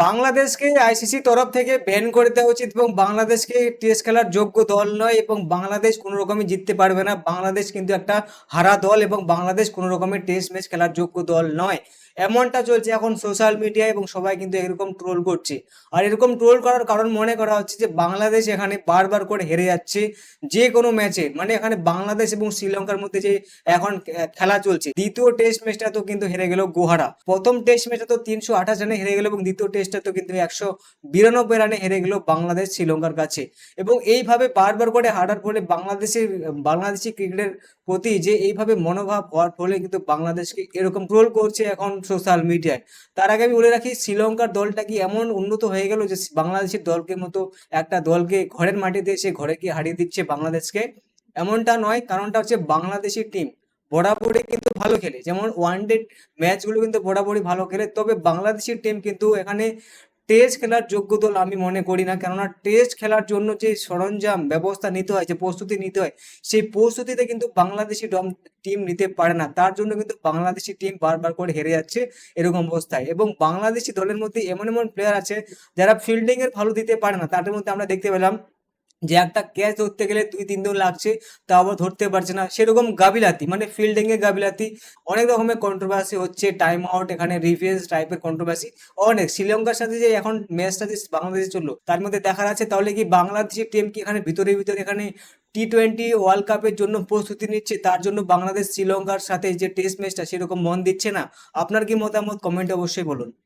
বাংলাদেশকে আইসিসি তরফ থেকে ব্যান করে দেওয়া উচিত এবং বাংলাদেশকে টেস্ট খেলার যোগ্য দল নয় এবং বাংলাদেশ কোনো রকমই জিততে পারবে না। বাংলাদেশ কিন্তু একটা হারা দল এবং বাংলাদেশ কোনো রকমের টেস্ট ম্যাচ খেলার যোগ্য দল নয়। এমনটা চলছে এখন সোশ্যাল মিডিয়ায় এবং সবাই কিন্তু এরকম ট্রোল করছে। আর এরকম ট্রোল করার কারণ মনে করা হচ্ছে যে, বাংলাদেশ এখানে বারবার করে হেরে যাচ্ছে যে কোনো ম্যাচে মানে এখানে বাংলাদেশ এবং শ্রীলঙ্কার মধ্যে যে এখন খেলা চলছে। দ্বিতীয় টেস্ট ম্যাচটা তো কিন্তু হেরে গেল গোহারা। প্রথম টেস্ট ম্যাচটা তো তিনশো আঠাশ রানে হেরে গেল এবং দ্বিতীয় টেস্টটা তো কিন্তু একশো বিরানব্বই রানে হেরে গেল বাংলাদেশ শ্রীলঙ্কার কাছে। এবং এইভাবে বারবার করে হারার ফলে বাংলাদেশের, বাংলাদেশি ক্রিকেটের প্রতি যে এইভাবে মনোভাব হওয়ার ফলে কিন্তু বাংলাদেশকে এরকম ট্রোল করছে এখন সোশ্যাল মিডিয়ায় তার আগে আমি বলে রাখি, শ্রীলঙ্কার দলটা কি এমন উন্নত হয়ে গেল যে বাংলাদেশের দলকে মতো একটা দলকে ঘরের মাটিতে এসে ঘরে গিয়ে হারিয়ে দিচ্ছে বাংলাদেশকে? এমনটা নয়, কারণটা হচ্ছে বাংলাদেশি টিম বরাবরই কিন্তু ভালো খেলে। যেমন ওয়ান ডে ম্যাচগুলো কিন্তু বরাবরই ভালো খেলে। তবে বাংলাদেশি টিম কিন্তু এখানে টেস্ট খেলার যোগ্য দল আমি মনে করি না। কেননা টেস্ট খেলার জন্য যে সরঞ্জাম ব্যবস্থা নিতে হয়, যে প্রস্তুতি নিতে হয়, সেই প্রস্তুতিতে কিন্তু বাংলাদেশি টিম নিতে পারে না। তার জন্য কিন্তু বাংলাদেশি টিম বারবার করে হেরে যাচ্ছে এরকম অবস্থায়। এবং বাংলাদেশি দলের মধ্যে এমন এমন প্লেয়ার আছে যারা ফিল্ডিং এর ভালো দিতে পারে না। তাদের মধ্যে আমরা দেখতে পেলাম যে একটা ক্যাচ ধরতে গেলে দুই তিন দিন লাগছে তা আবার ধরতে পারছে না সেরকম গাবিলাতি মানে ফিল্ডিং এ গাবিলাতি অনেক রকমের কন্ট্রোভার্সি হচ্ছে টাইম আউট এখানে রিভেন্স টাইপের কন্ট্রোভার্সি অনেক শ্রীলঙ্কার সাথে যে এখন ম্যাচটা যে বাংলাদেশে চলল, তার মধ্যে দেখা যাচ্ছে তাহলে কি বাংলাদেশের টিম কি এখানে ভিতরে ভিতরে এখানে টি টোয়েন্টি ওয়ার্ল্ড কাপের জন্য প্রস্তুতি নিচ্ছে? তার জন্য বাংলাদেশ, শ্রীলঙ্কার সাথে যে টেস্ট ম্যাচটা সেরকম মন দিচ্ছে না? আপনার কি মতামত? কমেন্টে অবশ্যই বলুন।